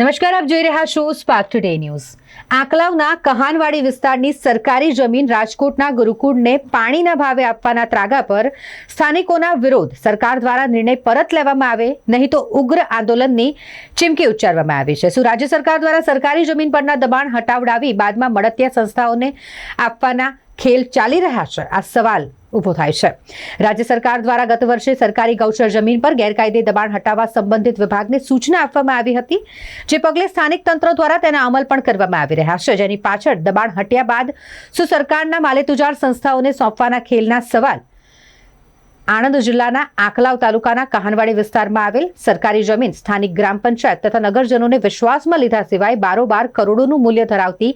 નમસ્કાર, આપ જોઈ રહ્યા છો સ્પાર્ક ટુડે ન્યૂઝ આંકલાવના કહાનવાડી વિસ્તારની સરકારી જમીન રાજકોટના ગુરુકુળને પાણીના ભાવે આપવાના ત્રાગા પર સ્થાનિકોના વિરોધ. સરકાર દ્વારા નિર્ણય પરત લેવામાં આવે, નહીં તો ઉગ્ર આંદોલનની ચીમકી ઉચ્ચારવામાં આવી છે. શું રાજ્ય સરકાર દ્વારા સરકારી જમીન પરના દબાણ હટાવડાવી બાદમાં મળતિયા સંસ્થાઓને આપવાના ખેલ ચાલી રહ્યા છે. આ સવાલ ઊભો થાય છે. રાજ્ય સરકાર દ્વારા ગત વર્ષે સરકારી ગૌચર જમીન પર ગેરકાયદે દબાણ હટાવવા સંબંધિત વિભાગને સૂચના આપવામાં આવી હતી, જે પગલે સ્થાનિક તંત્ર દ્વારા તેના અમલ પણ કરવામાં આવી રહ્યા છે. જેની પાછળ દબાણ હટ્યા બાદ શું સરકારના માલેતુજાર સંસ્થાઓને સોંપવાના ખેલના સવાલ આણંદ જિલ્લાના આંકલાવ તાલુકાના કહાનવાડી વિસ્તારમાં આવેલ સરકારી જમીન, સ્થાનિક ગ્રામ પંચાયત તથા નગરજનોને વિશ્વાસમાં લીધા સિવાય બારોબાર કરોડોનું મૂલ્ય ધરાવતી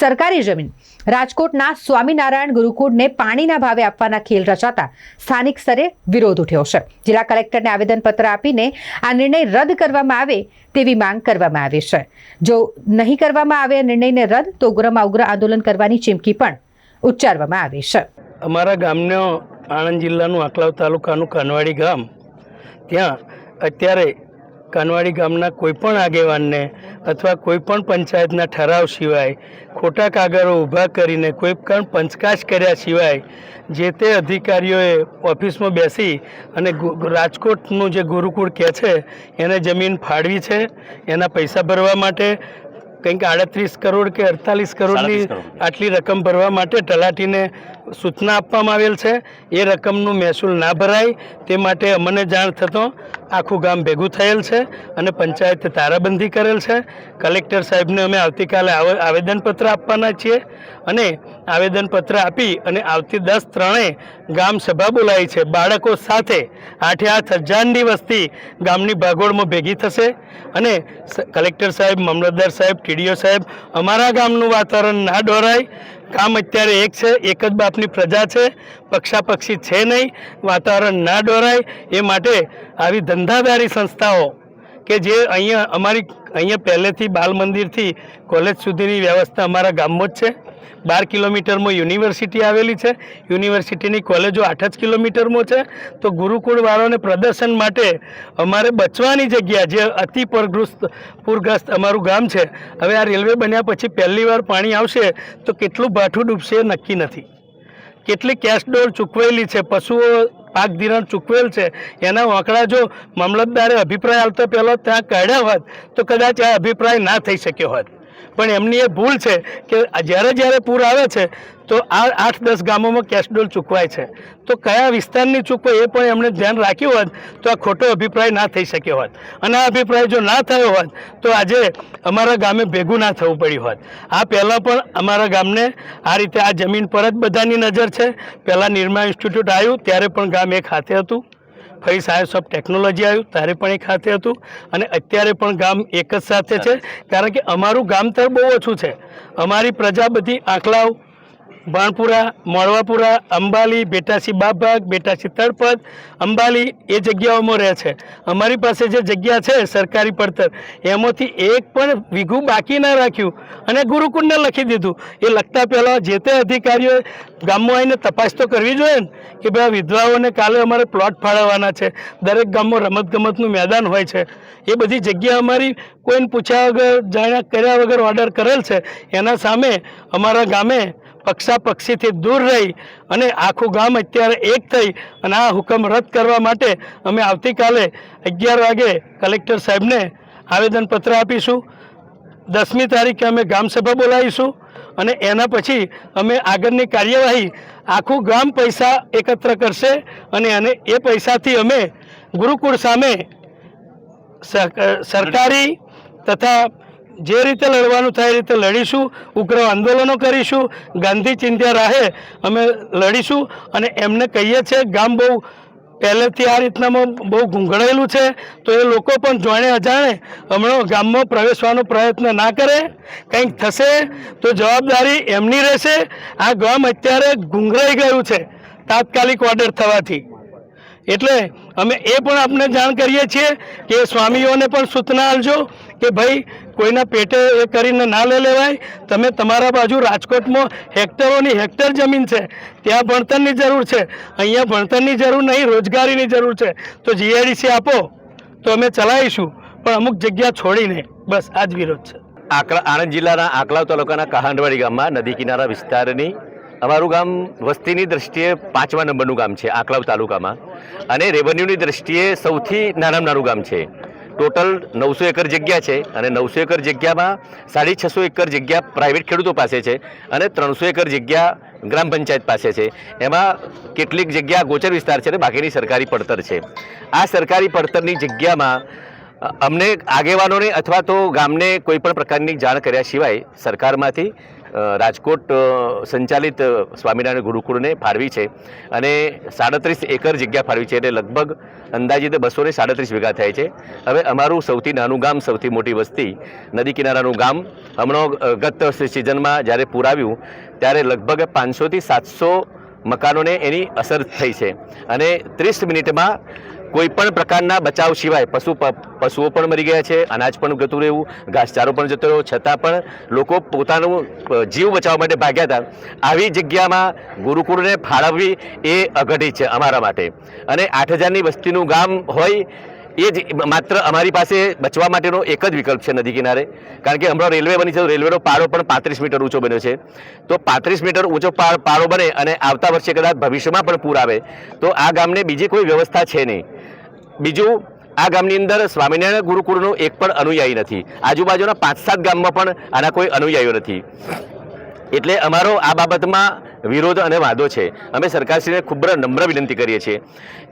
સરકારી જમીન. રાજકોટના સ્વામિનારાયણ ગુરુકુળને પાણીના ભાવે આપવાના ખેલ રચાતા સ્થાનિક સ્તરે વિરોધ ઉઠ્યો છે. જિલ્લા કલેક્ટરને આવેદનપત્ર આપીને આ નિર્ણય રદ કરવામાં આવે તેવી માંગ કરવામાં આવી છે. જો નહીં કરવામાં આવે નિર્ણયને રદ, તો ઉગ્રમાં ઉગ્ર આંદોલન કરવાની ચીમકી પણ ઉચ્ચારવામાં આવી છે. અમારા ગામનો આણંદ જિલ્લાનું આંકલાવ તાલુકાનું કાનવાડી ગામ. ત્યાં અત્યારે કાનવાડી ગામના કોઈપણ આગેવાનને અથવા કોઈપણ પંચાયતના ઠરાવ સિવાય ખોટા કાગળો ઊભા કરીને કોઈ પણ પંચકાશ કર્યા સિવાય જે તે અધિકારીઓએ ઓફિસમાં બેસી અને ગુ- રાજકોટનું જે ગુરુકુળ કહે છે એને જમીન ફાળવી છે એના પૈસા ભરવા માટે કંઈક આડત્રીસ કરોડ કે અડતાલીસ કરોડની આટલી રકમ ભરવા માટે તલાટીને સૂચના આપવામાં આવેલ છે, એ રકમનું મહેસૂલ ના ભરાય. તે માટે અમને જાણ થતો આખું ગામ ભેગું થયેલ છે અને પંચાયતે તારાબંધી કરેલ છે. કલેક્ટર સાહેબને અમે આવતીકાલે આવે- આવેદનપત્ર આપવાના છીએ અને આવેદનપત્ર આપી અને આવતી દસ ત્રણે ગામ સભા બોલાવી છે. બાળકો સાથે આઠે આઠ હજારની વસ્તી ગામની ભાગોળમાં ભેગી થશે અને કલેક્ટર સાહેબ, મામલતદાર સાહેબ ટીડીઓ સાહેબ અમારા ગામનું વાતાવરણ ના દોરાય કામ અત્યારે એક છે, એક જ બાપની પ્રજા છે, પક્ષાપક્ષી છે નહીં, વાતાવરણ ના દોરાય એ માટે આવી ધંધાદારી સંસ્થાઓ કે જે અહીંયા અમારી, અહીંયા પહેલેથી બાલ મંદિરથી કોલેજ સુધીની વ્યવસ્થા અમારા ગામમાં જ છે. બાર કિલોમીટરમાં યુનિવર્સિટી આવેલી છે. યુનિવર્સિટીની કોલેજો આઠ જ કિલોમીટરમાં છે. તો ગુરુકુળવાળાને પ્રદર્શન માટે અમારે બચવાની જગ્યા જે અતિ પરગ્રસ્ત, પૂરગ્રસ્ત અમારું ગામ છે, હવે આ રેલવે બન્યા પછી પહેલી વાર પાણી આવશે તો કેટલું ભાઠું ડૂબશે નક્કી નથી. કેટલી કેશ ડોર ચૂકવેલી છે, પશુઓ પાક ધિરાણ ચૂકવેલ છે. એના વાંકડા જો મામલતદારે અભિપ્રાય આવતા પહેલો ત્યાં કાઢ્યા હોત, તો કદાચ આ અભિપ્રાય ના થઈ શક્યો હોત. પણ એમની એ ભૂલ છે કે જ્યારે જ્યારે પૂર આવે છે, તો આ આઠ દસ ગામોમાં કેશડોલ ચૂકવાય છે. તો કયા વિસ્તારની ચૂકવાય એ પણ એમણે ધ્યાન રાખ્યું હોત, તો આ ખોટો અભિપ્રાય ના થઈ શક્યો હોત. અને આ અભિપ્રાય જો ના થયો હોત, તો આજે અમારા ગામે ભેગું ના થવું પડ્યું હોત. આ પહેલાં પણ અમારા ગામને આ રીતે આ જમીન પર જ બધાની નજર છે. પહેલાં નિર્મા ઇન્સ્ટિટ્યૂટ આવ્યું, ત્યારે પણ ગામ એક હાથે હતું. ફરી સાયન્સ ઓફ ટેકનોલોજી આવ્યું ત્યારે પણ એક ખાતે હતું અને અત્યારે પણ ગામ એક જ સાથે છે. કારણ કે અમારું ગામ તર બહુ ઓછું છે. અમારી પ્રજા બધી આંકલાવ બાણપુરા મોડવાપુરા અંબાલી, બેટાસી બાભાગ બેટાસી તળપદ, અંબાલી એ જગ્યાઓમાં રહે છે. અમારી પાસે જે જગ્યા છે સરકારી પડતર, એમાંથી એક પણ વીઘું બાકી ના રાખ્યું અને ગુરુકુંડને લખી દીધું. એ લખતા પહેલાં જે તે અધિકારીઓએ ગામમાં આવીને તપાસ તો કરવી જોઈએ ને, કે ભાઈ વિધવાઓને કાલે અમારે પ્લોટ ફાળવવાના છે. દરેક ગામમાં રમતગમતનું મેદાન હોય છે. એ બધી જગ્યા અમારી કોઈને પૂછ્યા વગર, જાણ્યા કર્યા વગર ઓર્ડર કરેલ છે. એના સામે અમારા ગામે પક્ષાપક્ષીથી દૂર રહી અને આખું ગામ અત્યારે એક થઈ અને આ હુકમ રદ કરવા માટે અમે આવતીકાલે અગિયાર વાગે કલેક્ટર સાહેબને આવેદનપત્ર આપીશું. દસમી તારીખે અમે ગ્રામસભા બોલાવીશું અને એના પછી અમે આગળની કાર્યવાહી આખું ગામ પૈસા એકત્ર કરશે અને અને એ પૈસાથી અમે ગુરુકુળ સામે સરકારી તથા જે રીતે લડવાનું થાય એ રીતે લડીશું, ઉગ્ર આંદોલનો કરીશું, ગાંધી ચિંત્યા રાહે, અમે લડીશું અને એમને કહીએ છીએ ગામ બહુ પહેલેથી આ રીતનામાં બહુ ગૂંઘળેલું છે, તો એ લોકો પણ જાણે અજાણે હમણાં ગામમાં પ્રવેશવાનો પ્રયત્ન ના કરે, કંઈક થશે તો જવાબદારી એમની રહેશે. આ ગામ અત્યારે ગુંગળાઈ ગયું છે, તાત્કાલિક ઓર્ડર થવાથી. એટલે અમે એ પણ આપને જાણ કરીએ છીએ કે સ્વામીઓને પણ સૂચના આપજો કે ભાઈ, કોઈના પેટે એ કરીને ના લઈ લેવાય. તમે તમારા બાજુ રાજકોટમાં હેક્ટરોની હેક્ટર જમીન છે, ત્યાં ભણતરની જરૂર છે. અહીંયા ભણતરની જરૂર નહીં, રોજગારીની જરૂર છે. તો જીઆઈડીસી આપો, તો અમે ચલાવીશું. પણ અમુક જગ્યા છોડીને, બસ આ જ વિરોધ છે. આકલા આણંદ જિલ્લાના આકલાવ તાલુકાના કહાંડવાડી ગામમાં નદી કિનારા વિસ્તારની અમારું ગામ વસ્તીની દ્રષ્ટિએ પાંચમા નંબરનું ગામ છે, આકલાવ તાલુકામાં. અને રેવન્યુની દ્રષ્ટિએ સૌથી નાનામાં નાનું ગામ છે. ટોટલ નવસો એકર જગ્યા છે અને નવસો એકર જગ્યામાં સાડી છસો એકર જગ્યા પ્રાઇવેટ ખેડૂતો પાસે છે અને ત્રણસો એકર જગ્યા ગ્રામ પંચાયત પાસે છે. એમાં કેટલીક જગ્યા ગોચર વિસ્તાર છે અને બાકીની સરકારી પડતર છે. આ સરકારી પડતરની જગ્યામાં અમને આગેવાનોને અથવા તો ગામને કોઈ પણ પ્રકારની જાણ કર્યા સિવાય સરકારમાંથી રાજકોટ સંચાલિત સ્વામિનારાયણ ગુરુકુળને ફાળવી છે અને સાડત્રીસ એકર જગ્યા ફાળવી છે. એટલે લગભગ અંદાજિત બસો ને સાડત્રીસ વીઘા થાય છે. હવે અમારું સૌથી નાનું ગામ, સૌથી મોટી વસ્તી, નદી કિનારાનું ગામ, હમણાં ગત સિઝનમાં જ્યારે પૂર આવ્યું ત્યારે લગભગ પાંચસોથી સાતસો મકાનોને એની અસર થઈ છે. અને ત્રીસ મિનિટમાં કોઈ પણ પ્રકારના બચાવ સિવાય પશુ પશુઓ પણ મરી ગયા છે, અનાજ પણ જતું રહ્યું ઘાસચારો પણ જતો રહ્યો, છતાં પણ લોકો પોતાનું જીવ બચાવવા માટે ભાગ્યા હતા. આવી જગ્યામાં ગુરુકુળને ફાળવવી એ અઘટી છે અમારા માટે. અને આઠ હજારની વસ્તીનું ગામ હોય, એ જ માત્ર અમારી પાસે બચવા માટેનો એક જ વિકલ્પ છે નદી કિનારે. કારણ કે હમણાં રેલવે બની છે, રેલવેનો પાળો પણ પાંત્રીસ મીટર ઊંચો બન્યો છે. તો પાંત્રીસ મીટર ઊંચો પા- પાળો બને અને આવતા વર્ષે કદાચ ભવિષ્યમાં પણ પૂર આવે. તો આ ગામને બીજી કોઈ વ્યવસ્થા છે નહીં. બીજું, આ ગામની અંદર સ્વામિનારાયણ ગુરુકુળનો એક પણ અનુયાયી નથી. આજુબાજુના પાંચ સાત ગામમાં પણ આના કોઈ અનુયાયીઓ નથી. એટલે અમારો આ બાબતમાં વિરોધ અને વાંધો છે. અમે સરકારશ્રીને ખૂબ નમ્ર વિનંતી કરીએ છીએ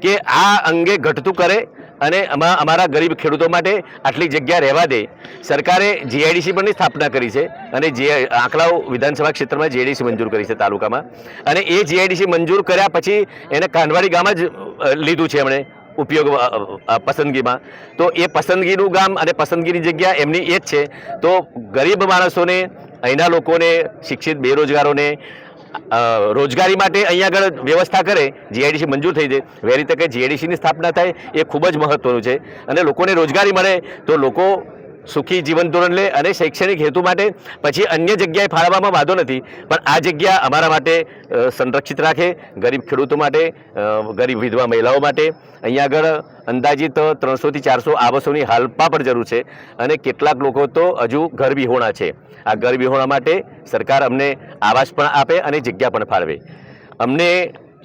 કે આ અંગે ઘટતું કરે અને અમા અમારા ગરીબ ખેડૂતો માટે આટલી જગ્યા રહેવા દે. સરકારે જીઆઈડીસી પણની સ્થાપના કરી છે અને જે આંકડાઓ વિધાનસભા ક્ષેત્રમાં જીઆઈડીસી મંજૂર કરી છે તાલુકામાં. અને એ જીઆઈડીસી મંજૂર કર્યા પછી એને કાંડવાડી ગામ જ લીધું છે એમણે. ઉપયોગ પસંદગીમાં. તો એ પસંદગીનું ગામ અને પસંદગીની જગ્યા એમની એ જ છે. તો ગરીબ માણસોને, અહીંના લોકોને, શિક્ષિત, બેરોજગારોને રોજગારી માટે અહીંયા આગળ વ્યવસ્થા કરે જીઆઈડીસી મંજૂર થઈ જાય. વહેલી તકે જીઆઈડીસીની સ્થાપના થાય એ ખૂબ જ મહત્વનું છે. અને લોકોને રોજગારી મળે તો લોકો સુખી જીવન ધોરણ લે અને શૈક્ષણિક હેતુ માટે. પછી અન્ય જગ્યાએ ફાળવવામાં વાંધો નથી, પણ આ જગ્યા અમારા માટે સંરક્ષિત રાખે, ગરીબ ખેડૂતો માટે ગરીબ વિધવા મહિલાઓ માટે. અહીંયા આગળ અંદાજિત ત્રણસોથી ચારસો આવાસોની હાલમાં પણ જરૂર છે અને કેટલાક લોકો તો હજુ ઘર વિહોણા છે. આ ઘર વિહોણા માટે સરકાર અમને આવાસ પણ આપે અને જગ્યા પણ ફાળવે. અમને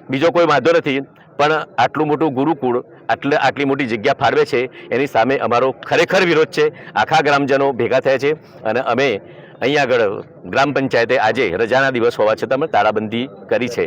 બીજો કોઈ વાંધો નથી, પણ આટલું મોટું ગુરુકુળ આટલે આટલી મોટી જગ્યા ફાળવે છે, એની સામે અમારો ખરેખર વિરોધ છે. આખા ગ્રામજનો ભેગા થયા છે અને અમે અહીંયા આગળ ગ્રામ પંચાયતે આજે રજાના દિવસ હોવા છતાં અમે તાળાબંધી કરી છે.